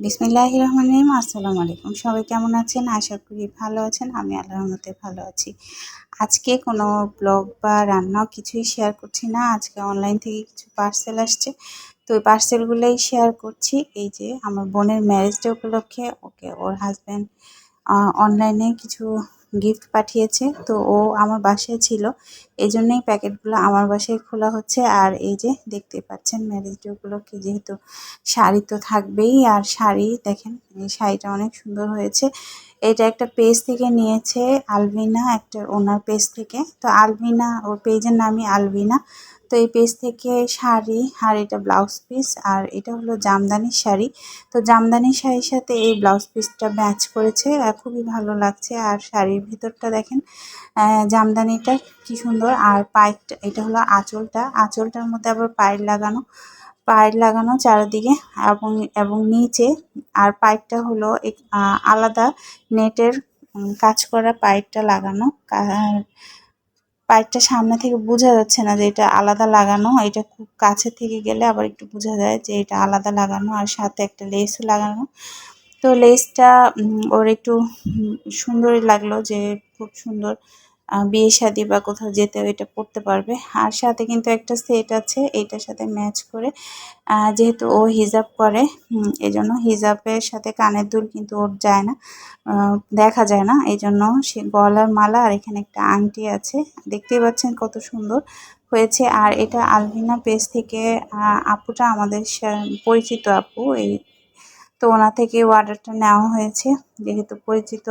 বিসমিল্লাহ রহমান রহিম। আসসালামু আলাইকুম। সবাই কেমন আছেন? আশা করি ভালো আছেন। আমি আল্লাহর মতে ভালো আছি। আজকে কোনো ব্লগ বা রান্না কিছুই শেয়ার করছি না। আজকে অনলাইন থেকে কিছু পার্সেল আসছে। তো ওই পার্সেলগুলোই শেয়ার করছি। এই যে আমার বোনের ম্যারেজ ডে উপলক্ষে ওকে ওর হাজব্যান্ড অনলাইনে কিছু গিফট পাঠিয়েছে। তো ও আমার বাসায় ছিল। এই জন্যই প্যাকেটগুলো আমার বাসায় খোলা হচ্ছে। আর এই যে দেখতে পাচ্ছেন ম্যারেজ ডে উপলক্ষে যেহেতু শাড়ি তো থাকবেই। আর শাড়ি দেখেন শাড়িটা অনেক সুন্দর হয়েছে। এটা একটা পেজ থেকে নিয়েছে আলবিনা, একটা ওনার পেজ থেকে। তো আলবিনা, ওর পেজের নামই আলবিনা। তো এই পেজ থেকে শাড়ি, আর এটা ব্লাউজ পিস, আর এটা হলো জামদানির শাড়ি। তো জামদানি শাড়ির সাথে এই ব্লাউজ পিসটা ম্যাচ করেছে খুবই ভালো লাগছে। আর শাড়ির ভিতরটা দেখেন জামদানিটা কি সুন্দর। আর পাইপটা এটা হলো আঁচলটা। আঁচলটার মধ্যে আবার পায়ের লাগানো। পায়ের লাগানো চারিদিকে এবং এবং নিচে আর পাইপটা হলো এক আলাদা নেটের কাজ করা পাইপটা লাগানো। পাইপটা সামনে থেকে বোঝা যাচ্ছে না যে এটা আলাদা লাগানো। এটা খুব কাছে থেকে গেলে আবার একটু বোঝা যায় যে এটা আলাদা লাগানো আর সাথে একটা লেসও লাগানো। তো লেসটা ওর একটু সুন্দরই লাগল যে খুব সুন্দর বিয়ে শাদি বা কোথাও যেতে এটা পড়তে পারবে। আর সাথে কিন্তু একটা সেট আছে, এটার সাথে ম্যাচ করে যেহেতু ও হিজাব করে এজন্য হিজাবের সাথে কানের দুল কিন্তু ওর যায় না দেখা যায় না। এই জন্য সে গলার মালা আর এখানে একটা আংটি আছে। দেখতেই পাচ্ছেন কত সুন্দর হয়েছে। আর এটা আলভিনা পেজ থেকে আপুটা আমাদের পরিচিত আপু। এই তো ওনা থেকে অর্ডারটা নেওয়া হয়েছে। যেহেতু পরিচিত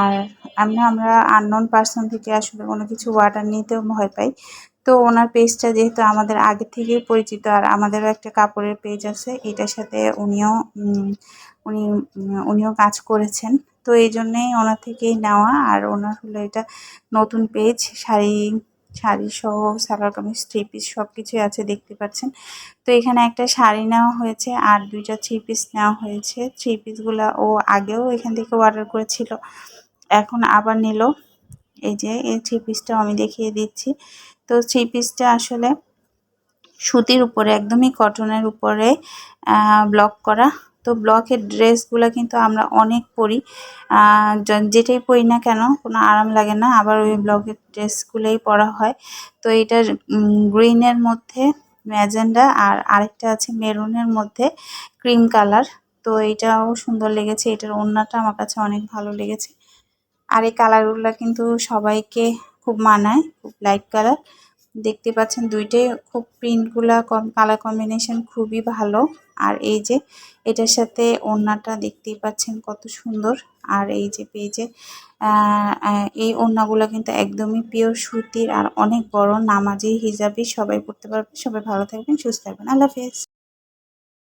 আর আমরা আমরা আননোন পার্সন থেকে আসলে কোনো কিছু অর্ডার নিতেও ভয় পাই। তো ওনার পেজটা যেহেতু আমাদের আগে থেকেই পরিচিত, আর আমাদেরও একটা কাপড়ের পেজ আছে, এটার সাথে উনিও উনি, উনিও কাজ করেছেন। তো এই জন্যেই ওনার থেকেই নেওয়া, আর ওনার হলো এটা নতুন পেজ শাড়ি শাড়ি সহ, সালোয়ার কামিজ থ্রি পিস সব কিছুই আছে, দেখতে পাচ্ছেন। তো এখানে একটা শাড়ি নেওয়া হয়েছে, আর দুইটা থ্রি পিস নেওয়া হয়েছে। থ্রি পিসগুলো ও আগেও এখান থেকে অর্ডার করেছিল। এখন আবার নিল। এই যে, এই থ্রি পিসটা আমি দেখিয়ে দিচ্ছি। তো থ্রি পিসটা আসলে সুতির উপরে, একদমই কটনের উপরে ব্লক করা। তো ব্লকের ড্রেসগুলো কিন্তু আমরা অনেক পরি। যেটাই পরি না কেন, কোনো আরাম লাগে না। আবার ওই ব্লকের ড্রেসগুলোই পরা হয়। তো এটার গ্রিনের মধ্যে ম্যাজেন্ডা আর আরেকটা আছে মেরুনের মধ্যে ক্রিম কালার। তো এটাও সুন্দর লেগেছে। এটার ওড়নাটা আমার কাছে অনেক ভালো লেগেছে। আর এই কালারগুলো কিন্তু সবাইকে খুব মানায়, খুব লাইট কালার দেখতে পাচ্ছেন দুইটাই খুব প্রিন্টগুলা কম কালার কম্বিনেশন খুবই ভালো। আর এই যে এটার সাথে ওড়নাটা দেখতেই পাচ্ছেন কত সুন্দর। আর এই যে পেজে এই ওড়নাগুলো কিন্তু একদমই পিওর সুতির আর অনেক বড় নামাজি হিজাবি সবাই পড়তে পারবে। সবাই ভালো থাকবেন, সুস্থ থাকবেন। আল্লাহ হাফেজ।